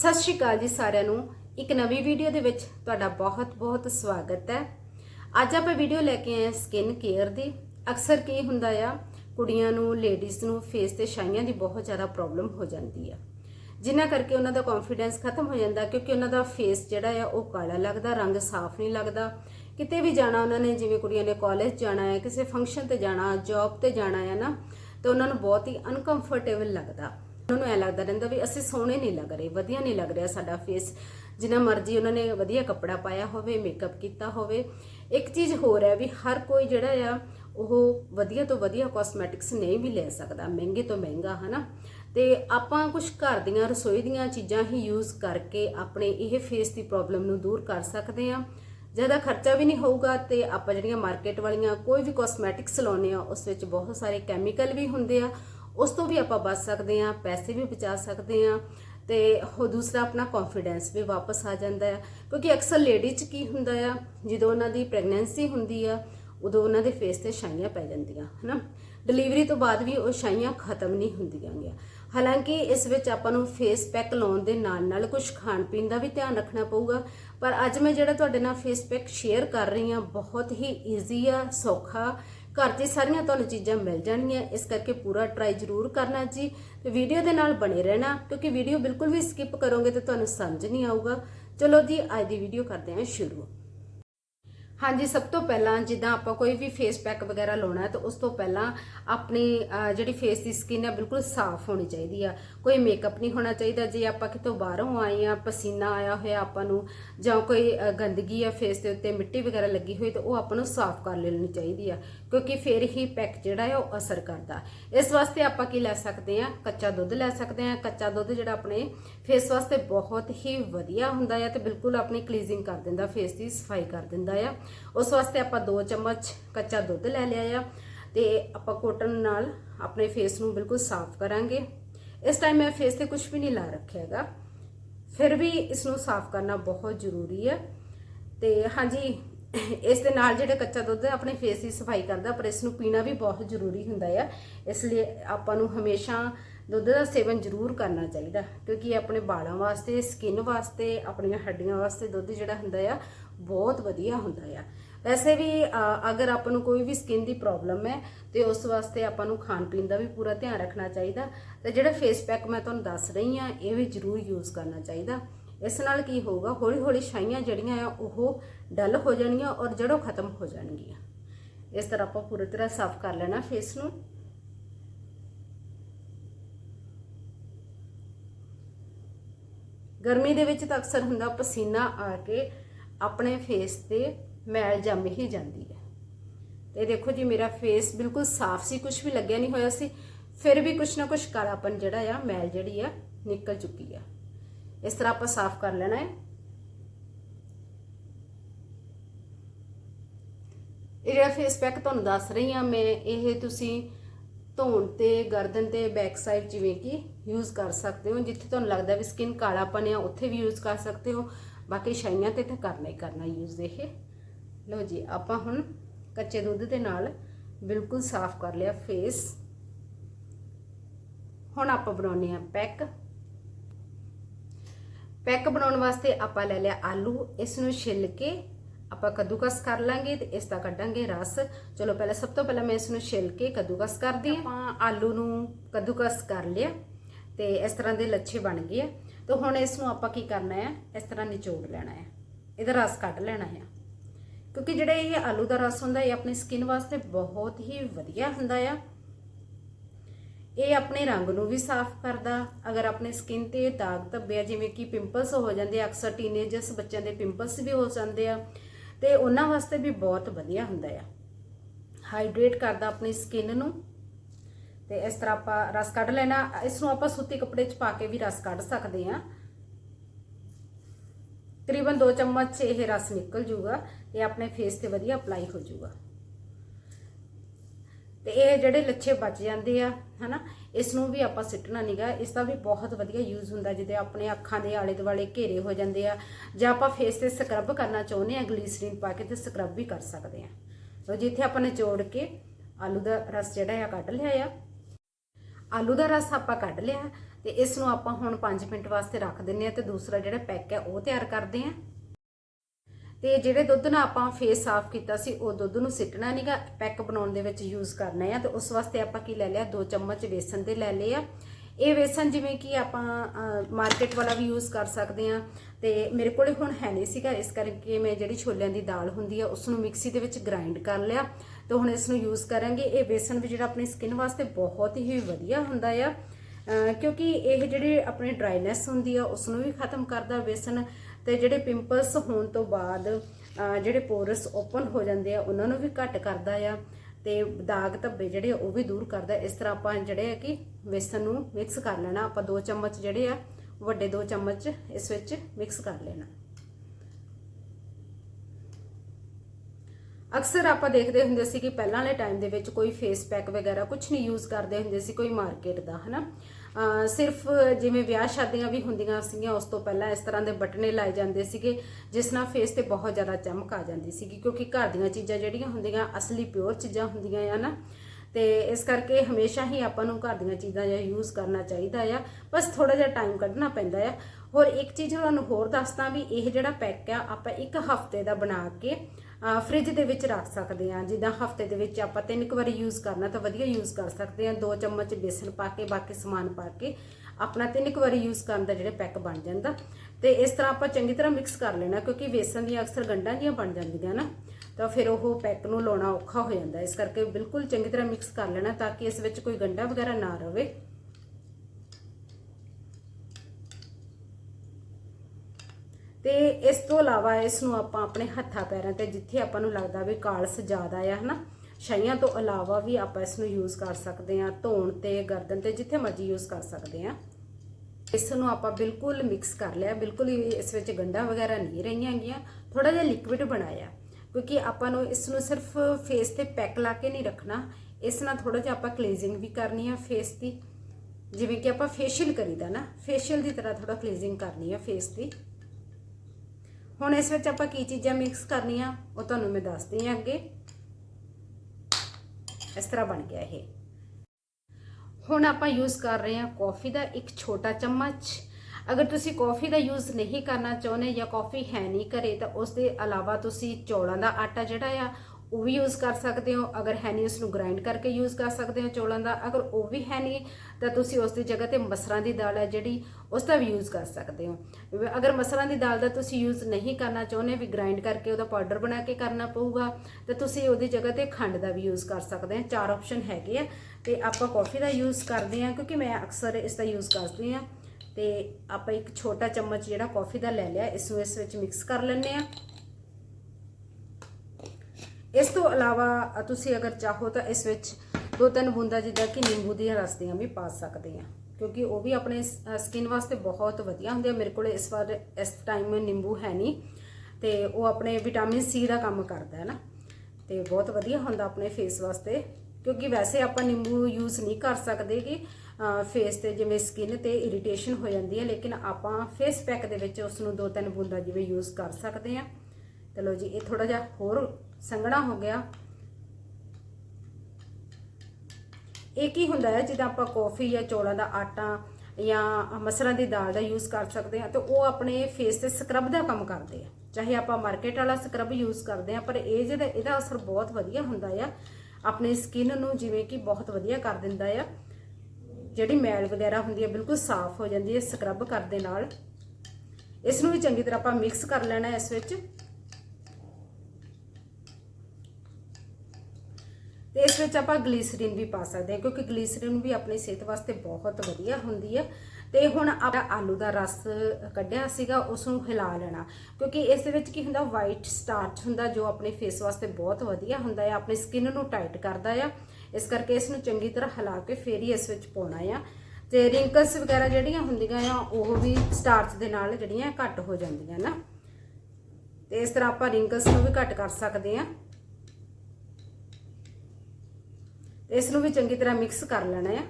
ਸਤਿ ਸ਼੍ਰੀ ਅਕਾਲ ਜੀ ਸਾਰਿਆਂ ਨੂੰ। ਇੱਕ ਨਵੀਂ ਵੀਡੀਓ ਦੇ ਵਿੱਚ ਤੁਹਾਡਾ ਬਹੁਤ-ਬਹੁਤ ਸਵਾਗਤ ਹੈ। ਅੱਜ ਆਪਾਂ ਵੀਡੀਓ ਲੈ ਕੇ ਆਏ ਹਾਂ ਸਕਿਨ ਕੇਅਰ ਦੀ। ਅਕਸਰ ਕੀ ਹੁੰਦਾ ਆ, ਕੁੜੀਆਂ ਨੂੰ ਲੇਡੀਜ਼ ਨੂੰ ਫੇਸ ਤੇ ਛਾਈਆਂ ਦੀ ਬਹੁਤ ਜ਼ਿਆਦਾ ਪ੍ਰੋਬਲਮ ਹੋ ਜਾਂਦੀ ਆ। ਜਿਨ੍ਹਾਂ ਕਰਕੇ ਉਹਨਾਂ ਦਾ ਕੌਨਫੀਡੈਂਸ ਖਤਮ ਹੋ ਜਾਂਦਾ, ਕਿਉਂਕਿ ਉਹਨਾਂ ਦਾ ਫੇਸ ਜਿਹੜਾ ਆ ਉਹ ਕਾਲਾ ਲੱਗਦਾ, ਰੰਗ ਸਾਫ਼ ਨਹੀਂ ਲੱਗਦਾ। ਕਿਤੇ ਵੀ ਜਾਣਾ ਉਹਨਾਂ ਨੇ, ਜਿਵੇਂ ਕੁੜੀਆਂ ਨੇ ਕਾਲਜ ਜਾਣਾ ਹੈ ਕਿਸੇ ਫੰਕਸ਼ਨ ਤੇ ਜਾਣਾ ਜੌਬ ਤੇ ਜਾਣਾ ਹੈ ਨਾ, ਤਾਂ ਉਹਨਾਂ ਨੂੰ ਬਹੁਤ ਹੀ ਅਨਕੰਫਰਟੇਬਲ ਲੱਗਦਾ। ਉਹਨਾਂ ਨੂੰ ਐ ਲੱਗਦਾ ਰਹਿੰਦਾ ਵੀ ਅਸੀਂ ਸੋਹਣੇ ਨਹੀਂ ਲੱਗ ਰਹੇ, ਵਧੀਆ ਨਹੀਂ ਲੱਗ ਰਿਹਾ ਸਾਡਾ ਫੇਸ ਜਿੰਨਾ ਮਰਜ਼ੀ ਉਹਨਾਂ ਨੇ ਵਧੀਆ ਕੱਪੜਾ ਪਾਇਆ ਹੋਵੇ ਮੇਕਅਪ ਕੀਤਾ ਹੋਵੇ। ਇੱਕ ਚੀਜ਼ ਹੋਰ ਹੈ ਵੀ ਹਰ ਕੋਈ ਜਿਹੜਾ ਆ, ਉਹ ਵਧੀਆ ਤੋਂ ਵਧੀਆ ਕਾਸਮੈਟਿਕਸ ਨਹੀਂ ਵੀ ਲੈ ਸਕਦਾ, ਮਹਿੰਗੇ ਤੋਂ ਮਹਿੰਗਾ, ਹਨਾ? ਤੇ ਆਪਾਂ ਕੁਝ ਘਰ ਦੀਆਂ ਰਸੋਈ ਦੀਆਂ ਚੀਜ਼ਾਂ ਹੀ ਯੂਜ਼ ਕਰਕੇ ਆਪਣੇ ਇਹ ਫੇਸ ਦੀ ਪ੍ਰੋਬਲਮ ਨੂੰ ਦੂਰ ਕਰ ਸਕਦੇ ਹਾਂ। ਜ਼ਿਆਦਾ ਖਰਚਾ ਵੀ ਨਹੀਂ ਹੋਊਗਾ ਤੇ ਆਪਾਂ ਜਿਹੜੀਆਂ ਮਾਰਕੀਟ ਵਾਲੀਆਂ ਕੋਈ ਵੀ ਕਾਸਮੈਟਿਕਸ ਲਾਉਨੇ ਆ ਉਸ ਵਿੱਚ ਬਹੁਤ ਸਾਰੇ ਕੈਮੀਕਲ ਵੀ ਹੁੰਦੇ ਆ। ਉਸ ਤੋਂ ਵੀ ਆਪਾਂ ਬਚ ਸਕਦੇ ਆ ਪੈਸੇ ਵੀ ਬਚਾ ਸਕਦੇ ਆ ਤੇ ਉਹ ਦੂਸਰਾ ਆਪਣਾ ਕੌਨਫੀਡੈਂਸ ਵੀ ਵਾਪਸ ਆ ਜਾਂਦਾ ਹੈ। ਕਿਉਂਕਿ ਅਕਸਰ ਲੇਡੀ 'ਚ ਕੀ ਹੁੰਦਾ ਆ, ਜਦੋਂ ਉਹਨਾਂ ਦੀ ਪ੍ਰੈਗਨੈਂਸੀ ਹੁੰਦੀ ਆ, ਉਦੋਂ ਉਹਨਾਂ ਦੇ ਫੇਸ ਤੇ ਛਾਈਆਂ ਪੈ ਜਾਂਦੀਆਂ, ਹਨਾ? ਡਿਲੀਵਰੀ ਤੋਂ ਬਾਅਦ ਵੀ ਉਹ ਛਾਈਆਂ ਖਤਮ ਨਹੀਂ ਹੁੰਦੀਆਂ ਗੀਆਂ। ਹਾਲਾਂਕਿ ਇਸ ਵਿੱਚ ਆਪਾਂ ਨੂੰ ਫੇਸ ਪੈਕ ਲਾਉਣ ਦੇ ਨਾਲ ਨਾਲ ਕੁਝ ਖਾਣ ਪੀਣ ਦਾ ਵੀ ਧਿਆਨ ਰੱਖਣਾ ਪਊਗਾ, ਪਰ ਅੱਜ ਮੈਂ ਜਿਹੜਾ ਤੁਹਾਡੇ ਨਾਲ ਫੇਸ ਪੈਕ ਸ਼ੇਅਰ ਕਰ ਰਹੀ ਹਾਂ, ਬਹੁਤ ਹੀ ਈਜ਼ੀ ਆ, ਸੌਖਾ ਘਰ 'ਚ ਸਾਰੀਆਂ ਤੁਹਾਨੂੰ ਚੀਜ਼ਾਂ ਮਿਲ ਜਾਣਗੀਆਂ। ਇਸ ਕਰਕੇ ਪੂਰਾ ਟਰਾਈ ਜ਼ਰੂਰ ਕਰਨਾ ਜੀ। ਤੇ ਵੀਡੀਓ ਦੇ ਨਾਲ ਬਣੇ ਰਹਿਣਾ, ਕਿਉਂਕਿ ਵੀਡੀਓ ਬਿਲਕੁਲ ਵੀ ਸਕਿਪ ਕਰੋਗੇ ਤੇ ਤੁਹਾਨੂੰ ਸਮਝ ਨਹੀਂ ਆਊਗਾ। ਚਲੋ ਜੀ, ਅੱਜ ਦੀ ਵੀਡੀਓ ਕਰਦੇ ਹਾਂ ਸ਼ੁਰੂ। ਹਾਂਜੀ, ਸਭ ਤੋਂ ਪਹਿਲਾਂ ਜਿੱਦਾਂ ਆਪਾਂ ਕੋਈ ਵੀ ਫੇਸ ਪੈਕ ਵਗੈਰਾ ਲਾਉਣਾ ਹੈ ਤਾਂ ਉਸ ਤੋਂ ਪਹਿਲਾਂ ਆਪਣੀ ਜਿਹੜੀ ਫੇਸ ਦੀ ਸਕਿਨ ਹੈ ਬਿਲਕੁਲ ਸਾਫ਼ ਹੋਣੀ ਚਾਹੀਦੀ ਆ। ਕੋਈ ਮੇਕਅਪ ਨਹੀਂ ਹੋਣਾ ਚਾਹੀਦਾ। ਜੇ ਆਪਾਂ ਕਿਤੋਂ ਬਾਹਰੋਂ ਆਏ ਆ ਪਸੀਨਾ ਆਇਆ ਹੋਇਆ ਆਪਾਂ ਨੂੰ ਜਾਂ ਕੋਈ ਗੰਦਗੀ ਆ ਫੇਸ ਦੇ ਉੱਤੇ ਮਿੱਟੀ ਵਗੈਰਾ ਲੱਗੀ ਹੋਈ ਤਾਂ ਉਹ ਆਪਾਂ ਨੂੰ ਸਾਫ਼ ਕਰ ਲੈਣੀ ਚਾਹੀਦੀ ਆ। ਕਿਉਂਕਿ ਫਿਰ ਹੀ ਪੈਕ ਜਿਹੜਾ ਹੈ ਉਹ ਅਸਰ ਕਰਦਾ। ਇਸ ਵਾਸਤੇ ਆਪਾਂ ਕੀ ਲੈ ਸਕਦੇ ਆ ਕੱਚਾ ਦੁੱਧ ਲੈ ਸਕਦੇ ਆ ਕੱਚਾ ਦੁੱਧ ਜਿਹੜਾ ਆਪਣੇ ਫੇਸ ਵਾਸਤੇ ਬਹੁਤ ਹੀ ਵਧੀਆ ਹੁੰਦਾ ਹੈ ਤੇ ਬਿਲਕੁਲ ਆਪਣੀ ਕਲੀਜ਼ਿੰਗ ਕਰ ਦਿੰਦਾ ਫੇਸ ਦੀ ਸਫ਼ਾਈ ਕਰ ਦਿੰਦਾ ਆ। ਉਸ ਵਾਸਤੇ ਆਪਾਂ 2 ਚਮਚ ਕੱਚਾ ਦੁੱਧ ਲੈ ਲਿਆ ਆ ਤੇ ਆਪਾਂ ਕੋਟਨ ਨਾਲ ਆਪਣੇ ਫੇਸ ਨੂੰ ਬਿਲਕੁਲ ਸਾਫ਼ ਕਰਾਂਗੇ। ਇਸ ਟਾਈਮ ਮੈਂ ਫੇਸ ਤੇ ਕੁਝ ਵੀ ਨਹੀਂ ਲਾ ਰੱਖਿਆ ਹੈਗਾ। ਫਿਰ ਵੀ ਇਸ ਨੂੰ ਸਾਫ਼ ਕਰਨਾ ਬਹੁਤ ਜ਼ਰੂਰੀ ਹੈ। ਤੇ ਹਾਂਜੀ, ਇਸ ਦੇ ਨਾਲ ਜਿਹੜਾ ਕੱਚਾ ਦੁੱਧ ਹੈ ਆਪਣੇ ਫੇਸ ਦੀ ਸਫ਼ਾਈ ਕਰਦਾ, ਪਰ ਇਸ ਨੂੰ ਪੀਣਾ ਵੀ ਬਹੁਤ ਜ਼ਰੂਰੀ ਹੁੰਦਾ ਹੈ ਇਸ ਲਈ ਆਪਾਂ ਨੂੰ ਹਮੇਸ਼ਾ ਦੁੱਧ ਦਾ ਸੇਵਨ ਜ਼ਰੂਰ ਕਰਨਾ ਚਾਹੀਦਾ, ਕਿਉਂਕਿ ਆਪਣੇ ਬਾਲਾਂ ਵਾਸਤੇ ਸਕਿਨ ਵਾਸਤੇ, ਆਪਣੀਆਂ ਹੱਡੀਆਂ ਵਾਸਤੇ ਦੁੱਧ ਜਿਹੜਾ ਹੁੰਦਾ ਆ, ਬਹੁਤ ਵਧੀਆ ਹੁੰਦਾ ਆ। ਵੈਸੇ ਵੀ ਅਗਰ ਆਪਾਂ ਨੂੰ ਕੋਈ ਵੀ ਸਕਿਨ ਦੀ ਪ੍ਰੋਬਲਮ ਹੈ, ਤੇ ਉਸ ਵਾਸਤੇ ਆਪਾਂ ਨੂੰ ਖਾਣ ਪੀਣ ਦਾ ਵੀ ਪੂਰਾ ਧਿਆਨ ਰੱਖਣਾ ਚਾਹੀਦਾ। ਤੇ ਜਿਹੜਾ ਫੇਸ ਪੈਕ ਮੈਂ ਤੁਹਾਨੂੰ ਦੱਸ ਰਹੀ ਆ ਇਹ ਵੀ ਜ਼ਰੂਰ ਯੂਜ਼ ਕਰਨਾ ਚਾਹੀਦਾ। ਇਸ ਨਾਲ ਕੀ ਹੋਊਗਾ ਹੌਲੀ ਹੌਲੀ ਛਾਈਆਂ ਜਿਹੜੀਆਂ ਆ, ਉਹ ਡਲ ਹੋ ਜਾਣਗੀਆਂ ਔਰ ਜੜੋਂ ਖਤਮ ਹੋ ਜਾਣਗੀਆਂ। ਇਸ ਤਰ੍ਹਾਂ ਆਪਾਂ ਪੂਰੀ ਤਰ੍ਹਾਂ ਸਾਫ਼ ਕਰ ਲੈਣਾ ਫੇਸ ਨੂੰ। ਗਰਮੀ ਦੇ ਵਿੱਚ ਤਾਂ ਅਕਸਰ ਹੁੰਦਾ ਪਸੀਨਾ ਆ ਕੇ ਆਪਣੇ ਫੇਸ ਤੇ ਮੈਲ ਜੰਮ ਹੀ ਜਾਂਦੀ ਹੈ। ਤੇ ਦੇਖੋ ਜੀ, ਮੇਰਾ ਫੇਸ ਬਿਲਕੁਲ ਸਾਫ਼ ਸੀ ਕੁਝ ਵੀ ਲੱਗਿਆ ਨਹੀਂ ਹੋਇਆ ਸੀ। ਫਿਰ ਵੀ ਕੁਛ ਨਾ ਕੁਝ ਕਾਲਾਪਨ ਜਿਹੜਾ ਆ, ਮੈਲ ਜਿਹੜੀ ਆ, ਨਿਕਲ ਚੁੱਕੀ ਆ। ਇਸ ਤਰ੍ਹਾਂ ਆਪਾਂ ਸਾਫ਼ ਕਰ ਲੈਣਾ ਹੈ। ਇਹ ਜਿਹੜਾ ਫੇਸ ਪੈਕ ਤੁਹਾਨੂੰ ਦੱਸ ਰਹੀ ਆ ਮੈਂ, ਇਹ ਤੁਸੀਂ ਧੌਣ ਤੇ, ਗਰਦਨ ਤੇ ਬੈਕ ਸਾਈਡ ਜਿਵੇਂ ਕਿ ਯੂਜ਼ ਕਰ ਸਕਦੇ ਹੋ। ਜਿੱਥੇ ਤੁਹਾਨੂੰ ਲੱਗਦਾ ਵੀ ਸਕਿਨ ਕਾਲਾਪਨ ਆ ਉੱਥੇ ਵੀ ਯੂਜ਼ ਕਰ ਸਕਦੇ ਹੋ। ਬਾਕੀ ਛਾਈਆਂ ਤੇ ਤਾਂ ਕਰਨਾ ਹੀ ਕਰਨਾ ਯੂਜ਼ ਇਹ। ਲਓ ਜੀ, ਆਪਾਂ ਹੁਣ ਕੱਚੇ ਦੁੱਧ ਦੇ ਨਾਲ ਬਿਲਕੁਲ ਸਾਫ਼ ਕਰ ਲਿਆ ਫੇਸ ਹੁਣ ਆਪਾਂ ਬਣਾਉਣੇ ਆ ਪੈਕ ਪੈਕ ਬਣਾਉਣ ਵਾਸਤੇ ਆਪਾਂ ਲੈ ਲਿਆ ਆਲੂ। ਇਸ ਨੂੰ ਛਿੱਲ ਕੇ ਆਪਾਂ ਕੱਦੂਕਸ ਕਰ ਲਾਂਗੇ ਤੇ ਇਸ ਦਾ ਕੱਢਾਂਗੇ ਰਸ। ਚਲੋ ਪਹਿਲਾਂ ਸਭ ਤੋਂ ਪਹਿਲਾਂ ਮੈਂ ਇਸ ਨੂੰ ਛਿੱਲ ਕੇ ਕੱਦੂਕਸ ਕਰਦੀ ਹਾਂ। ਆਪਾਂ ਆਲੂ ਨੂੰ ਕੱਦੂਕਸ ਕਰ ਲਿਆ ਤੇ ਇਸ ਤਰ੍ਹਾਂ ਦੇ ਲੱਛੇ ਬਣ ਗਏ ਆ। ਤੇ ਹੁਣ ਇਸ ਨੂੰ ਆਪਾਂ ਕੀ ਕਰਨਾ ਹੈ ਇਸ ਤਰ੍ਹਾਂ ਨਿਚੋੜ ਲੈਣਾ ਹੈ ਇਹਦਾ ਰਸ ਕੱਢ ਲੈਣਾ ਹੈ ਕਿਉਂਕਿ ਜਿਹੜਾ ਇਹ ਆਲੂ ਦਾ ਰਸ ਹੁੰਦਾ, ਇਹ ਆਪਣੀ ਸਕਿਨ ਵਾਸਤੇ ਬਹੁਤ ਹੀ ਵਧੀਆ ਹੁੰਦਾ ਆ। ਇਹ ਆਪਣੇ ਰੰਗ ਨੂੰ ਵੀ ਸਾਫ਼ ਕਰਦਾ। ਅਗਰ ਆਪਣੇ ਸਕਿਨ ਤੇ ਦਾਗ ਧੱਬੇ ਆ, ਜਿਵੇਂ ਕਿ ਪਿੰਪਲਸ ਹੋ ਜਾਂਦੇ ਆ, ਅਕਸਰ ਟੀਨੇਜਰਸ ਬੱਚਿਆਂ ਦੇ ਪਿੰਪਲਸ ਵੀ ਹੋ ਜਾਂਦੇ ਆ। ਤੇ ਉਹਨਾਂ ਵਾਸਤੇ ਵੀ ਬਹੁਤ ਵਧੀਆ ਹੁੰਦਾ ਆ। ਹਾਈਡਰੇਟ ਕਰਦਾ ਆਪਣੀ ਸਕਿਨ ਨੂੰ ਤੇ ਇਸ ਤਰ੍ਹਾਂ ਆਪਾਂ ਰਸ ਕੱਢ ਲੈਣਾ। ਇਸ ਨੂੰ ਆਪਾਂ ਸੂਤੀ ਕੱਪੜੇ 'ਚ ਪਾ ਕੇ ਵੀ ਰਸ ਕੱਢ ਸਕਦੇ ਆ ਤਕਰੀਬਨ 2 ਚਮਚ ਇਹ ਰਸ ਨਿਕਲ ਜੂਗਾ ਤੇ ਆਪਣੇ ਫੇਸ ਤੇ ਵਧੀਆ ਅਪਲਾਈ ਹੋ ਜੂਗਾ। ਤੇ ਇਹ ਜਿਹੜੇ ਲੱਛੇ ਬਚ ਜਾਂਦੇ ਆ, ਹਨਾ ਇਸ ਨੂੰ ਵੀ ਆਪਾਂ ਸਿੱਟਣਾ ਨਹੀਂਗਾ ਇਸ ਦਾ ਵੀ ਬਹੁਤ ਵਧੀਆ ਯੂਜ਼ ਹੁੰਦਾ ਜਿਹਦੇ ਆਪਣੇ ਅੱਖਾਂ ਦੇ ਆਲੇ ਦੁਆਲੇ ਘੇਰੇ ਹੋ ਜਾਂਦੇ ਆ, ਜਾਂ ਆਪਾਂ ਫੇਸ ਤੇ ਸਕਰਬ ਕਰਨਾ ਚਾਹੁੰਦੇ ਆ ਗਲੀਸਰੀਨ ਪਾ ਕੇ ਤੇ ਸਕਰਬ ਵੀ ਕਰ ਸਕਦੇ ਆ। ਸੋ ਜਿੱਥੇ ਆਪਾਂ ਨਿਚੋੜ ਕੇ ਆਲੂ ਦਾ ਰਸ ਜਿਹੜਾ ਆ, ਕੱਢ ਲਿਆ ਆ। ਆਲੂ ਦਾ ਰਸ ਆਪਾਂ ਕੱਢ ਲਿਆ, ਤੇ ਇਸ ਨੂੰ ਆਪਾਂ ਹੁਣ 5 ਮਿੰਟ ਵਾਸਤੇ ਰੱਖ ਦਿੰਨੇ ਆ, ਤੇ ਦੂਸਰਾ ਜਿਹੜਾ ਪੈਕ ਹੈ ਉਹ ਤਿਆਰ ਕਰਦੇ ਆ। ਤੇ ਜਿਹੜੇ ਦੁੱਧ ਨਾਲ ਆਪਾਂ ਫੇਸ ਸਾਫ਼ ਕੀਤਾ ਸੀ, ਉਹ ਦੁੱਧ ਨੂੰ ਸਿੱਟਣਾ ਨਹੀਂਗਾ ਪੈਕ ਬਣਾਉਣ ਦੇ ਵਿੱਚ ਯੂਜ਼ ਕਰਨਾ ਹੈ ਤੇ ਉਸ ਵਾਸਤੇ ਆਪਾਂ ਕੀ ਲੈ ਲਿਆ? 2 ਚਮਚ ਵੇਸਣ ਦੇ ਲੈ ਲਏ ਆ। ਇਹ ਵੇਸਣ ਜਿਵੇਂ ਕਿ ਆਪਾਂ ਮਾਰਕੀਟ ਵਾਲਾ ਵੀ ਯੂਜ਼ ਕਰ ਸਕਦੇ ਆ, ਤੇ ਮੇਰੇ ਕੋਲੇ ਹੁਣ ਹੈ ਨਹੀਂ ਸੀਗਾ, ਇਸ ਕਰਕੇ ਮੈਂ ਜਿਹੜੀ ਛੋਲਿਆਂ ਦੀ ਦਾਲ ਹੁੰਦੀ ਆ ਉਸ ਨੂੰ ਮਿਕਸੀ ਦੇ ਵਿੱਚ ਗ੍ਰਾਈਂਡ ਕਰ ਲਿਆ। ਤੇ ਹੁਣ ਇਸ ਨੂੰ ਯੂਜ਼ ਕਰਾਂਗੇ। ਇਹ ਵੇਸਣ ਵੀ ਜਿਹੜਾ ਆਪਣੀ ਸਕਿਨ ਵਾਸਤੇ ਬਹੁਤ ਹੀ ਵਧੀਆ ਹੁੰਦਾ ਆ। ਕਿਉਂਕਿ ਇਹ ਜਿਹੜੀ ਆਪਣੀ ਡਰਾਈਨੈਸ ਹੁੰਦੀ ਆ ਉਸ ਨੂੰ ਵੀ ਖਤਮ ਕਰਦਾ ਵੇਸਣ ਤੇ ਜਿਹੜੇ ਪਿੰਪਲਸ ਹੋਣ ਤੋਂ ਬਾਅਦ ਜਿਹੜੇ ਪੋਰਸ ਓਪਨ ਹੋ ਜਾਂਦੇ ਆ, ਉਹਨਾਂ ਨੂੰ ਵੀ ਘੱਟ ਕਰਦਾ ਆ ਤੇ ਦਾਗ ਧੱਬੇ ਜਿਹੜੇ ਆ, ਉਹ ਵੀ ਦੂਰ ਕਰਦਾ। ਇਸ ਤਰ੍ਹਾਂ ਆਪਾਂ ਜਿਹੜੇ ਆ ਕਿ ਵੇਸਣ ਨੂੰ ਮਿਕਸ ਕਰ ਲੈਣਾ। ਆਪਾਂ 2 ਚਮਚ ਜਿਹੜੇ ਆ, ਵੱਡੇ 2 ਚਮਚ ਇਸ ਵਿੱਚ ਮਿਕਸ ਕਰ ਲੈਣਾ। ਅਕਸਰ ਆਪਾਂ ਦੇਖਦੇ ਹੁੰਦੇ ਸੀ ਕਿ ਪਹਿਲਾਂ ਵਾਲੇ ਟਾਈਮ ਦੇ ਵਿੱਚ ਕੋਈ ਫੇਸ ਪੈਕ ਵਗੈਰਾ ਕੁਝ ਨਹੀਂ ਯੂਜ਼ ਕਰਦੇ ਹੁੰਦੇ ਸੀ, ਕੋਈ ਮਾਰਕੀਟ ਦਾ, ਹਨਾ? ਅਹ ਸਿਰਫ ਜਿਵੇਂ ਵਿਆਹ ਸ਼ਾਦੀਆਂ ਵੀ ਹੁੰਦੀਆਂ ਸੀਗੀਆਂ, ਉਸ ਤੋਂ ਪਹਿਲਾਂ ਇਸ ਤਰ੍ਹਾਂ ਦੇ ਬਟਨੇ ਲਾਏ ਜਾਂਦੇ ਸੀਗੇ, ਜਿਸ ਨਾਲ ਫੇਸ ਤੇ ਬਹੁਤ ਜ਼ਿਆਦਾ ਚਮਕ ਆ ਜਾਂਦੀ ਸੀਗੀ, ਕਿਉਂਕਿ ਘਰ ਦੀਆਂ ਚੀਜ਼ਾਂ ਜਿਹੜੀਆਂ ਹੁੰਦੀਆਂ, ਅਸਲੀ ਪਿਓਰ ਚੀਜ਼ਾਂ ਹੁੰਦੀਆਂ ਆ ਨਾ। ਤੇ ਇਸ ਕਰਕੇ ਹਮੇਸ਼ਾ ਹੀ ਆਪਾਂ ਨੂੰ ਘਰ ਦੀਆਂ ਚੀਜ਼ਾਂ ਜਾਂ ਯੂਜ਼ ਕਰਨਾ ਚਾਹੀਦਾ ਆ, ਬਸ ਥੋੜਾ ਜਿਹਾ ਟਾਈਮ ਕੱਢਣਾ ਪੈਂਦਾ ਆ। ਹੋਰ ਇੱਕ ਚੀਜ਼ ਤੁਹਾਨੂੰ ਹੋਰ ਦੱਸਦਾ ਵੀ ਇਹ ਜਿਹੜਾ ਪੈਕ ਆ, ਆਪਾਂ ਇੱਕ ਹਫ਼ਤੇ ਦਾ ਬਣਾ ਕੇ ਫ੍ਰਿਜ ਦੇ ਵਿੱਚ ਰੱਖ ਸਕਦੇ ਆ ਜਿੱਦਾਂ ਹਫ਼ਤੇ ਦੇ ਵਿੱਚ ਆਪਾਂ ਤਿੰਨ ਕੁ ਵਾਰੀ ਯੂਜ਼ ਕਰਨਾ ਤਾਂ ਵਧੀਆ ਯੂਜ਼ ਕਰ ਸਕਦੇ ਆ ਦੋ ਚਮਚ ਬੇਸਨ ਪਾ ਕੇ, ਬਾਕੀ ਸਮਾਨ ਪਾ ਕੇ ਆਪਣਾ ਤਿੰਨ ਕੁ ਵਾਰੀ ਯੂਜ਼ ਕਰਨ ਦਾ ਜਿਹੜਾ ਪੈਕ ਬਣ ਜਾਂਦਾ। ਤੇ ਇਸ ਤਰ੍ਹਾਂ ਆਪਾਂ ਚੰਗੀ ਤਰ੍ਹਾਂ ਮਿਕਸ ਕਰ ਲੈਣਾ, ਕਿਉਂਕਿ ਬੇਸਨ ਦੀਆਂ ਅਕਸਰ ਗੰਢਾਂ ਜੀਆਂ ਬਣ ਜਾਂਦੀਆਂ ਨਾ, ਤਾਂ ਫਿਰ ਉਹ ਪੈਕ ਨੂੰ ਲਾਉਣਾ ਔਖਾ ਹੋ ਜਾਂਦਾ। ਇਸ ਕਰਕੇ ਬਿਲਕੁਲ ਚੰਗੀ ਤਰ੍ਹਾਂ ਮਿਕਸ ਕਰ ਲੈਣਾ ਤਾਂ ਕਿ ਇਸ ਵਿੱਚ ਕੋਈ ਗੰਢਾ ਵਗੈਰਾ ਨਾ ਰਵੇ। ਤੇ ਇਸ ਤੋਂ ਇਲਾਵਾ ਇਸ ਨੂੰ ਆਪਾਂ ਆਪਣੇ ਹੱਥਾਂ ਪੈਰਾਂ ਤੇ ਜਿੱਥੇ ਆਪਾਂ ਨੂੰ ਲੱਗਦਾ ਵੀ ਕਾਲਸ ਜ਼ਿਆਦਾ ਆ, ਹਨਾ, ਛਾਈਆਂ ਤੋਂ ਇਲਾਵਾ ਵੀ ਆਪਾਂ ਇਸ ਨੂੰ ਯੂਜ਼ ਕਰ ਸਕਦੇ ਆ ਧੋਣ ਤੇ, ਗਰਦਨ ਤੇ, ਜਿੱਥੇ ਮਰਜ਼ੀ ਯੂਜ਼ ਕਰ ਸਕਦੇ ਆ ਇਸ ਨੂੰ ਆਪਾਂ ਬਿਲਕੁਲ ਮਿਕਸ ਕਰ ਲਿਆ, ਬਿਲਕੁਲ ਹੀ ਇਸ ਵਿੱਚ ਗੰਢਾਂ ਵਗੈਰਾ ਨਹੀਂ ਰਹੀਆਂ ਗਈਆਂ ਥੋੜਾ ਜਿਹਾ ਲਿਕੁਇਡ ਬਣਾਇਆ, ਕਿਉਂਕਿ ਆਪਾਂ ਨੂੰ ਇਸ ਨੂੰ ਸਿਰਫ ਫੇਸ ਤੇ ਪੈਕ ਲਾ ਕੇ ਨਹੀਂ ਰੱਖਣਾ, ਇਸ ਨਾਲ ਥੋੜਾ ਜਿਹਾ ਆਪਾਂ ਕਲੀਜ਼ਿੰਗ ਵੀ ਕਰਨੀ ਆ ਫੇਸ ਦੀ, ਜਿਵੇਂ ਕਿ ਆਪਾਂ ਫੇਸ਼ੀਅਲ ਕਰੀਦਾ ਨਾ ਫੇਸ਼ੀਅਲ ਦੀ ਤਰ੍ਹਾਂ ਥੋੜਾ ਕਲੀਜ਼ਿੰਗ ਕਰਨੀ ਆ ਫੇਸ ਦੀ। ਹੁਣ ਇਸ ਵਿੱਚ ਆਪਾਂ ਕੀ ਚੀਜ਼ਾਂ ਮਿਕਸ ਕਰਨੀਆਂ, ਉਹ ਤੁਹਾਨੂੰ ਮੈਂ ਦੱਸਦੀ ਹਾਂ ਅੱਗੇ। ਇਸ ਤਰ੍ਹਾਂ ਬਣ ਗਿਆ ਇਹ। ਹੁਣ ਆਪਾਂ ਯੂਜ਼ ਕਰ ਰਹੇ ਹਾਂ ਕਾਫੀ ਦਾ ਇੱਕ ਛੋਟਾ ਚਮਚ। ਅਗਰ ਤੁਸੀਂ ਕਾਫੀ ਦਾ ਯੂਜ਼ ਨਹੀਂ ਕਰਨਾ ਚਾਹੁੰਦੇ ਜਾਂ ਕਾਫੀ ਹੈ ਨਹੀਂ ਘਰੇ, ਤਾਂ ਉਸ ਦੇ ਇਲਾਵਾ ਤੁਸੀਂ ਚੌਲਾਂ ਦਾ ਆਟਾ ਜਿਹੜਾ ਆ ਉਹ ਵੀ ਯੂਜ਼ ਕਰ ਸਕਦੇ ਹੋ। ਅਗਰ ਹੈ ਨਹੀਂ ਉਸ ਨੂੰ ਗ੍ਰਾਈਂਡ ਕਰਕੇ ਯੂਜ਼ ਕਰ ਸਕਦੇ ਹੋ ਚੌਲਾਂ ਦਾ। ਅਗਰ ਉਹ ਵੀ ਹੈ ਨਹੀਂ, ਤਾਂ ਤੁਸੀਂ ਉਸ ਦੀ ਜਗ੍ਹਾ ਤੇ ਮਸਰਾਂ ਦੀ ਦਾਲ ਹੈ ਜਿਹੜੀ, ਉਸ ਦਾ ਵੀ ਯੂਜ਼ ਕਰ ਸਕਦੇ ਹੋ। ਅਗਰ ਮਸਰਾਂ ਦੀ ਦਾਲ ਦਾ ਤੁਸੀਂ ਯੂਜ਼ ਨਹੀਂ ਕਰਨਾ ਚਾਹੁੰਦੇ, ਵੀ ਗ੍ਰਾਈਂਡ ਕਰਕੇ ਉਹਦਾ ਪਾਊਡਰ ਬਣਾ ਕੇ ਕਰਨਾ ਪਊਗਾ, ਤਾਂ ਤੁਸੀਂ ਉਹਦੀ ਜਗ੍ਹਾ ਤੇ ਖੰਡ ਦਾ ਵੀ ਯੂਜ਼ ਕਰ ਸਕਦੇ ਹੋ। ਚਾਰ ਆਪਸ਼ਨ ਹੈਗੇ ਆ। ਤੇ ਆਪਾਂ ਕਾਫੀ ਦਾ ਯੂਜ਼ ਕਰਦੇ ਆ ਕਿਉਂਕਿ ਮੈਂ ਅਕਸਰ ਇਸ ਦਾ ਯੂਜ਼ ਕਰਦੀ ਆ ਤੇ ਆਪਾਂ ਇੱਕ ਛੋਟਾ ਚਮਚ ਜਿਹੜਾ ਕਾਫੀ ਦਾ ਲੈ ਲਿਆ, ਇਸ ਨੂੰ ਇਸ ਵਿੱਚ ਮਿਕਸ ਕਰ ਲੈਣੇ ਆ ਇਸ ਤੋਂ ਇਲਾਵਾ ਤੁਸੀਂ ਅਗਰ ਚਾਹੋ ਤਾਂ ਇਸ ਵਿੱਚ ਦੋ ਤਿੰਨ ਬੂੰਦਾਂ ਜਿੱਦਾਂ ਕਿ ਨਿੰਬੂ ਦੀਆਂ ਰਸ ਦੀਆਂ ਵੀ ਪਾ ਸਕਦੇ ਆ। ਕਿਉਂਕਿ ਉਹ ਵੀ ਆਪਣੇ ਸਕਿਨ ਵਾਸਤੇ ਬਹੁਤ ਵਧੀਆ ਹੁੰਦੇ ਆ। ਮੇਰੇ ਕੋਲ ਇਸ ਵਾਰ, ਇਸ ਟਾਈਮ ਨਿੰਬੂ ਹੈ ਨਹੀਂ। ਤੇ ਉਹ ਆਪਣੇ ਵਿਟਾਮਿਨ ਸੀ ਦਾ ਕੰਮ ਕਰਦਾ ਹੈ ਨਾ। ਤੇ ਬਹੁਤ ਵਧੀਆ ਹੁੰਦਾ ਆਪਣੇ ਫੇਸ ਵਾਸਤੇ। ਕਿਉਂਕਿ ਵੈਸੇ ਆਪਾਂ ਨਿੰਬੂ ਯੂਜ਼ ਨਹੀਂ ਕਰ ਸਕਦੇ ਕਿ ਫੇਸ ਤੇ ਜਿਵੇਂ ਸਕਿਨ ਤੇ ਇਰੀਟੇਸ਼ਨ ਹੋ ਜਾਂਦੀ ਹੈ। ਲੇਕਿਨ ਆਪਾਂ ਫੇਸ ਪੈਕ ਦੇ ਵਿੱਚ ਉਸ ਨੂੰ ਦੋ ਤਿੰਨ ਬੂੰਦਾਂ ਜਿਵੇਂ ਯੂਜ਼ ਕਰ ਸਕਦੇ ਆ। ਚਲੋ ਜੀ, ਇਹ ਥੋੜਾ ਜਿਹਾ ਹੋਰ ਸੰਘਣਾ ਹੋ ਗਿਆ। ਇਹ ਕੀ ਹੁੰਦਾ ਹੈ? ਜਿੱਦਾਂ ਆਪਾਂ ਕੌਫੀ ਜਾਂ ਚੌਲਾਂ ਦਾ ਆਟਾ ਜਾਂ ਮਸਰਾਂ ਦੀ ਦਾਲ ਦਾ ਯੂਜ਼ ਕਰ ਸਕਦੇ ਹਾਂ, ਤੇ ਉਹ ਆਪਣੇ ਫੇਸ ਤੇ ਸਕਰਬ ਦਾ ਕੰਮ ਕਰਦੇ ਆ। ਚਾਹੇ ਆਪਾਂ ਮਾਰਕੀਟ ਵਾਲਾ ਸਕਰਬ ਯੂਜ਼ ਕਰਦੇ ਆ ਪਰ ਇਹ ਜਿਹੜਾ ਇਹਦਾ ਅਸਰ ਬਹੁਤ ਵਧੀਆ ਹੁੰਦਾ ਆ। ਆਪਣੀ ਸਕਿਨ ਨੂੰ ਜਿਵੇਂ ਕਿ ਬਹੁਤ ਵਧੀਆ ਕਰ ਦਿੰਦਾ ਆ। ਜਿਹੜੀ ਮੈਲ ਵਗੈਰਾ ਹੁੰਦੀ ਹੈ ਬਿਲਕੁਲ ਸਾਫ਼ ਹੋ ਜਾਂਦੀ ਹੈ ਸਕਰਬ ਕਰਦੇ ਨਾਲ। ਇਸ ਨੂੰ ਵੀ ਚੰਗੀ ਤਰ੍ਹਾਂ ਆਪਾਂ ਮਿਕਸ ਕਰ ਲੈਣਾ ਇਸ ਵਿੱਚ। ਤੇ ਇਸ ਵਿੱਚ ਆਪਾਂ ਗਲੀਸਰੀਨ ਵੀ ਪਾ ਸਕਦੇ ਹਾਂ, ਕਿਉਂਕਿ ਗਲੀਸਰੀਨ ਵੀ ਆਪਣੀ ਸਿਹਤ ਵਾਸਤੇ ਬਹੁਤ ਵਧੀਆ ਹੁੰਦੀ ਹੈ। ਤੇ ਹੁਣ ਆਪਾਂ ਆਲੂ ਦਾ ਰਸ ਕੱਢਿਆ ਸੀਗਾ ਉਸ ਨੂੰ ਹਿਲਾ ਲੈਣਾ, ਕਿਉਂਕਿ ਇਸ ਦੇ ਵਿੱਚ ਕੀ ਹੁੰਦਾ ਵਾਈਟ ਸਟਾਰਚ ਹੁੰਦਾ, ਜੋ ਆਪਣੇ ਫੇਸ ਵਾਸਤੇ ਬਹੁਤ ਵਧੀਆ ਹੁੰਦਾ ਹੈ, ਆਪਣੀ ਸਕਿਨ ਨੂੰ ਟਾਈਟ ਕਰਦਾ ਆ। ਇਸ ਕਰਕੇ ਇਸ ਨੂੰ ਚੰਗੀ ਤਰ੍ਹਾਂ ਹਿਲਾ ਕੇ ਫੇਰ ਹੀ ਇਸ ਵਿੱਚ ਪਾਉਣਾ ਆ। ਤੇ ਰਿੰਕਲਸ ਵਗੈਰਾ ਜਿਹੜੀਆਂ ਹੁੰਦੀਆਂ ਆ, ਉਹ ਵੀ ਸਟਾਰਚ ਦੇ ਨਾਲ ਜਿਹੜੀਆਂ ਘੱਟ ਹੋ ਜਾਂਦੀਆਂ ਨਾ। ਤੇ ਇਸ ਤਰ੍ਹਾਂ ਆਪਾਂ ਰਿੰਕਲਸ ਨੂੰ ਵੀ ਘੱਟ ਕਰ ਸਕਦੇ ਆ ਇਸ ਨੂੰ ਵੀ ਚੰਗੀ ਤਰ੍ਹਾਂ ਮਿਕਸ ਕਰ ਲੈਣਾ ਆ।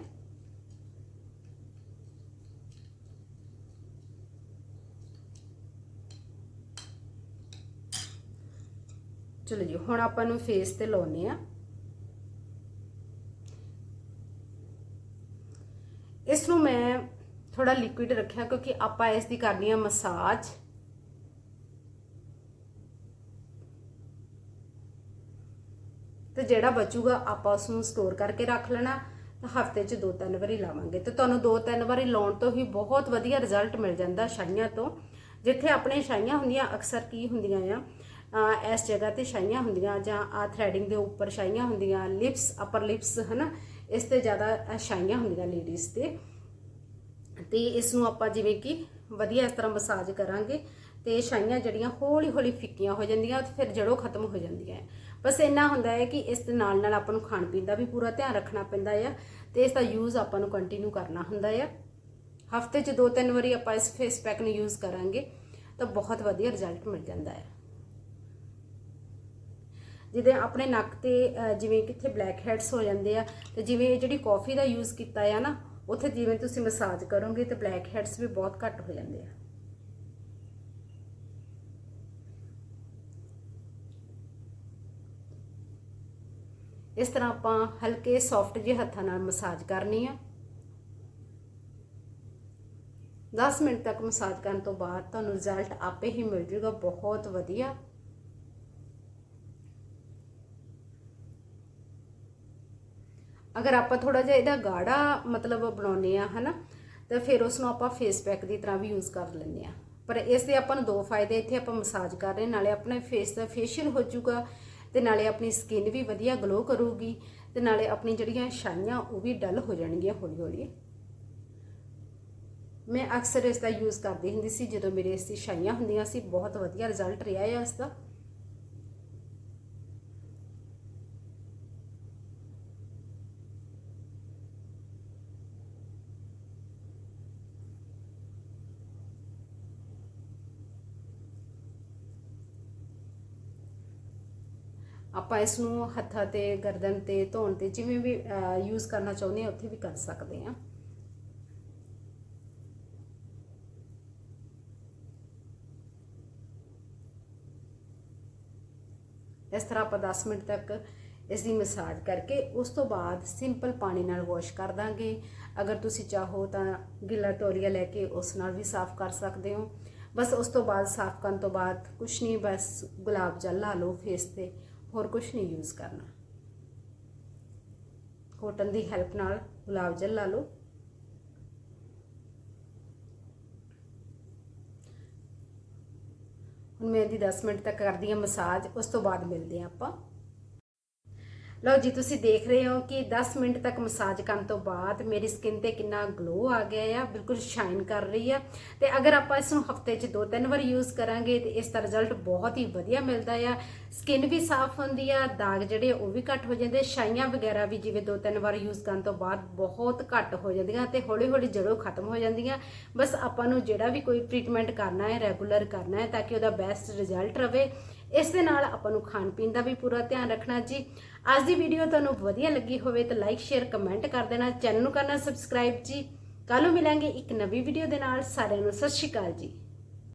ਚਲੋ ਜੀ, ਹੁਣ ਆਪਾਂ ਨੂੰ ਫੇਸ ਤੇ ਲਾਉਨੇ ਆ। ਥੋੜਾ ਲਿਕੁਇਡ ਰੱਖਿਆ ਕਿਉਂਕਿ ਆਪਾਂ ਇਸ ਦੀ ਕਰਨੀ ਆ ਮਸਾਜ ਜਿਹੜਾ ਬਚੂਗਾ ਆਪਾਂ ਉਸ ਨੂੰ ਸਟੋਰ ਕਰਕੇ ਰੱਖ ਲੈਣਾ। ਤਾਂ ਹਫ਼ਤੇ 'ਚ ਦੋ ਤਿੰਨ ਵਾਰੀ ਲਾਵਾਂਗੇ। ਤੇ ਤੁਹਾਨੂੰ ਦੋ ਤਿੰਨ ਵਾਰੀ ਲਾਉਣ ਤੋਂ ਹੀ ਬਹੁਤ ਵਧੀਆ ਰਿਜ਼ਲਟ ਮਿਲ ਜਾਂਦਾ ਛਾਈਆਂ ਤੋਂ। ਜਿੱਥੇ ਆਪਣੇ ਛਾਈਆਂ ਹੁੰਦੀਆਂ, ਅਕਸਰ ਕੀ ਹੁੰਦੀਆਂ ਆ? ਇਸ ਜਗ੍ਹਾ ਤੇ ਛਾਈਆਂ ਹੁੰਦੀਆਂ ਜਾਂ ਆ ਥ੍ਰੈਡਿੰਗ ਦੇ ਉੱਪਰ ਛਾਈਆਂ ਹੁੰਦੀਆਂ ਲਿਪਸ ਅਪਰ ਲਿਪਸ ਹਨਾ? ਇਸ ਤੇ ਜ਼ਿਆਦਾ ਛਾਈਆਂ ਹੁੰਦੀਆਂ ਲੇਡੀਜ਼ ਤੇ। ਤੇ ਇਸ ਨੂੰ ਆਪਾਂ ਜਿਵੇਂ ਕਿ ਵਧੀਆ ਇਸ ਤਰ੍ਹਾਂ ਮਸਾਜ ਕਰਾਂਗੇ। ਤੇ ਛਾਈਆਂ ਜਿਹੜੀਆਂ ਹੌਲੀ ਹੌਲੀ ਫਿੱਕੀਆਂ ਹੋ ਜਾਂਦੀਆਂ ਤੇ ਫਿਰ ਜੜੋਂ ਖਤਮ ਹੋ ਜਾਂਦੀਆਂ ਹੈ। ਬਸ ਇੰਨਾ ਹੁੰਦਾ ਹੈ ਕਿ ਇਸ ਦੇ ਨਾਲ ਨਾਲ ਆਪਾਂ ਨੂੰ ਖਾਣ ਪੀਣ ਦਾ ਵੀ ਪੂਰਾ ਧਿਆਨ ਰੱਖਣਾ ਪੈਂਦਾ ਆ ਤੇ ਇਸ ਦਾ ਯੂਜ਼ ਆਪਾਂ ਨੂੰ ਕੰਟੀਨਿਊ ਕਰਨਾ ਹੁੰਦਾ ਆ। ਹਫ਼ਤੇ 'ਚ ਦੋ ਤਿੰਨ ਵਾਰੀ ਆਪਾਂ ਇਸ ਫੇਸ ਪੈਕ ਨੂੰ ਯੂਜ਼ ਕਰਾਂਗੇ ਤਾਂ ਬਹੁਤ ਵਧੀਆ ਰਿਜ਼ਲਟ ਮਿਲ ਜਾਂਦਾ ਹੈ। ਜਿਹਦੇ ਆਪਣੇ ਨੱਕ ਤੇ ਅਹ, ਜਿਵੇਂ ਕਿੱਥੇ ਬਲੈਕ ਹੈਡਸ ਹੋ ਜਾਂਦੇ ਆ ਤੇ ਜਿਵੇਂ ਇਹ ਜਿਹੜੀ ਕਾਫੀ ਦਾ ਯੂਜ਼ ਕੀਤਾ ਆ ਨਾ ਉੱਥੇ ਜਿਵੇਂ ਤੁਸੀਂ ਮਸਾਜ ਕਰੋਗੇ ਤੇ ਬਲੈਕ ਹੈਡਸ ਵੀ ਬਹੁਤ ਘੱਟ ਹੋ ਜਾਂਦੇ ਆ। ਇਸ ਤਰ੍ਹਾਂ ਆਪਾਂ ਹਲਕੇ ਸੌਫਟ ਜਿਹੇ ਹੱਥਾਂ ਨਾਲ ਮਸਾਜ ਕਰਨੀ ਆ। 10 ਮਿੰਟ ਤੱਕ ਮਸਾਜ ਕਰਨ ਤੋਂ ਬਾਅਦ ਤੁਹਾਨੂੰ ਰਿਜ਼ਲਟ ਆਪੇ ਹੀ ਮਿਲ ਜੂਗਾ, ਬਹੁਤ ਵਧੀਆ। ਅਗਰ ਆਪਾਂ ਥੋੜਾ ਜਿਹਾ ਇਹਦਾ ਗਾੜਾ ਮਤਲਬ ਬਣਾਉਨੇ ਆ ਹਨਾ, ਤਾਂ ਫਿਰ ਉਸ ਨੂੰ ਆਪਾਂ ਫੇਸ ਪੈਕ ਦੀ ਤਰ੍ਹਾਂ ਵੀ ਯੂਜ਼ ਕਰ ਲੈਂਦੇ ਆ ਪਰ ਇਸ ਦੇ ਆਪਾਂ ਨੂੰ ਦੋ ਫਾਇਦੇ ਇੱਥੇ ਆਪਾਂ ਮਸਾਜ ਕਰ ਰਹੇ ਨਾਲੇ ਆਪਣੇ ਫੇਸ ਦਾ ਫੇਸ਼ੀਅਲ ਹੋ ਜਾਊਗਾ ਤੇ ਨਾਲੇ ਆਪਣੀ ਸਕਿਨ ਵੀ ਵਧੀਆ ਗਲੋ ਕਰੂਗੀ ਤੇ ਨਾਲੇ ਆਪਣੀ ਜਿਹੜੀਆਂ ਛਾਈਆਂ ਉਹ ਵੀ ਡਲ ਹੋ ਜਾਣਗੀਆਂ ਹੌਲੀ ਹੌਲੀ ਮੈਂ ਅਕਸਰ ਇਸ ਦਾ ਯੂਜ਼ ਕਰਦੀ ਹੁੰਦੀ ਸੀ ਜਦੋਂ ਮੇਰੇ ਇਸ ਦੀ ਛਾਈਆਂ ਹੁੰਦੀਆਂ ਸੀ, ਬਹੁਤ ਵਧੀਆ ਰਿਜ਼ਲਟ ਰਿਹਾ ਹੈ ਇਸ ਦਾ ਆਪਾਂ ਇਸ ਨੂੰ ਹੱਥਾਂ ਤੇ, ਗਰਦਨ ਤੇ, ਧੌਣ ਤੇ ਜਿਵੇਂ ਵੀ ਯੂਜ਼ ਕਰਨਾ ਚਾਹੁੰਦੇ ਆ ਉੱਥੇ ਵੀ ਕਰ ਸਕਦੇ ਆ ਇਸ ਤਰ੍ਹਾਂ ਆਪਾਂ 10 ਮਿੰਟ ਤੱਕ ਇਸ ਦੀ ਮਸਾਜ ਕਰਕੇ ਉਸ ਤੋਂ ਬਾਅਦ ਸਿੰਪਲ ਪਾਣੀ ਨਾਲ ਵਾਸ਼ ਕਰ ਦਾਂਗੇ। ਅਗਰ ਤੁਸੀਂ ਚਾਹੋ ਤਾਂ ਗਿੱਲਾ ਤੌਲੀਆ ਲੈ ਕੇ ਉਸ ਨਾਲ ਵੀ ਸਾਫ਼ ਕਰ ਸਕਦੇ ਹੋ। ਬਸ ਉਸ ਤੋਂ ਬਾਅਦ, ਸਾਫ਼ ਕਰਨ ਤੋਂ ਬਾਅਦ ਕੁਛ ਨਹੀਂ, ਬਸ ਗੁਲਾਬ ਜਲ ਲਾ ਲਓ ਫੇਸ ਤੇ। ਹੋਰ ਕੁਛ ਨਹੀਂ ਯੂਜ਼ ਕਰਨਾ। ਕੋਟਨ ਦੀ ਹੈਲਪ ਨਾਲ ਗੁਲਾਬ ਜਲ ਲਾ ਲਓ। ਹੁਣ ਮੈਂ ਇਹਦੀ 10 ਮਿੰਟ ਤੱਕ ਕਰਦੀ ਹਾਂ ਮਸਾਜ, ਉਸ ਤੋਂ ਬਾਅਦ ਮਿਲਦੇ ਹਾਂ ਆਪਾਂ। ਲਓ ਜੀ, ਤੁਸੀਂ ਦੇਖ ਰਹੇ ਹੋ ਕਿ 10 ਮਿੰਟ ਤੱਕ ਮਸਾਜ ਕਰਨ ਤੋਂ ਬਾਅਦ ਮੇਰੀ ਸਕਿਨ ਤੇ ਕਿੰਨਾ ਗਲੋ ਆ ਗਿਆ ਆ, ਬਿਲਕੁਲ ਸ਼ਾਈਨ ਕਰ ਰਹੀ ਆ। ਤੇ ਅਗਰ ਆਪਾਂ ਇਸ ਨੂੰ ਹਫ਼ਤੇ 'ਚ ਦੋ ਤਿੰਨ ਵਾਰ ਯੂਜ਼ ਕਰਾਂਗੇ, ਤੇ ਇਸ ਦਾ ਰਿਜ਼ਲਟ ਬਹੁਤ ਹੀ ਵਧੀਆ ਮਿਲਦਾ ਆ। ਸਕਿਨ ਵੀ ਸਾਫ਼ ਹੁੰਦੀ ਆ, ਦਾਗ ਜਿਹੜੇ ਉਹ ਵੀ ਘੱਟ ਹੋ ਜਾਂਦੇ ਛਾਈਆਂ ਵਗੈਰਾ ਵੀ ਜਿਵੇਂ ਦੋ ਤਿੰਨ ਵਾਰ ਯੂਜ਼ ਕਰਨ ਤੋਂ ਬਾਅਦ ਬਹੁਤ ਘੱਟ ਹੋ ਜਾਂਦੀਆਂ ਤੇ ਹੌਲੀ ਹੌਲੀ ਜੜੋਂ ਖਤਮ ਹੋ ਜਾਂਦੀਆਂ। ਬਸ ਆਪਾਂ ਨੂੰ ਜਿਹੜਾ ਵੀ ਕੋਈ ਟ੍ਰੀਟਮੈਂਟ ਕਰਨਾ ਹੈ ਰੈਗੂਲਰ ਕਰਨਾ ਹੈ, ਤਾਂ ਕਿ ਉਹਦਾ ਬੈਸਟ ਰਿਜ਼ਲਟ ਰਵੇ। ਇਸ ਦੇ ਨਾਲ ਆਪਾਂ ਨੂੰ ਖਾਣ ਪੀਣ ਦਾ ਵੀ ਪੂਰਾ ਧਿਆਨ ਰੱਖਣਾ ਜੀ। ਅੱਜ ਦੀ ਵੀਡੀਓ ਤੁਹਾਨੂੰ ਵਧੀਆ ਲੱਗੀ ਹੋਵੇ ਤਾਂ ਲਾਈਕ ਸ਼ੇਅਰ ਕਮੈਂਟ ਕਰ ਦੇਣਾ। ਚੈਨਲ ਨੂੰ ਕਰਨਾ ਸਬਸਕ੍ਰਾਈਬ ਜੀ। ਕੱਲ ਨੂੰ ਮਿਲਾਂਗੇ ਇੱਕ ਨਵੀਂ ਵੀਡੀਓ ਦੇ ਨਾਲ। ਸਾਰਿਆਂ ਨੂੰ ਸਤਿ ਸ਼੍ਰੀ ਅਕਾਲ ਜੀ।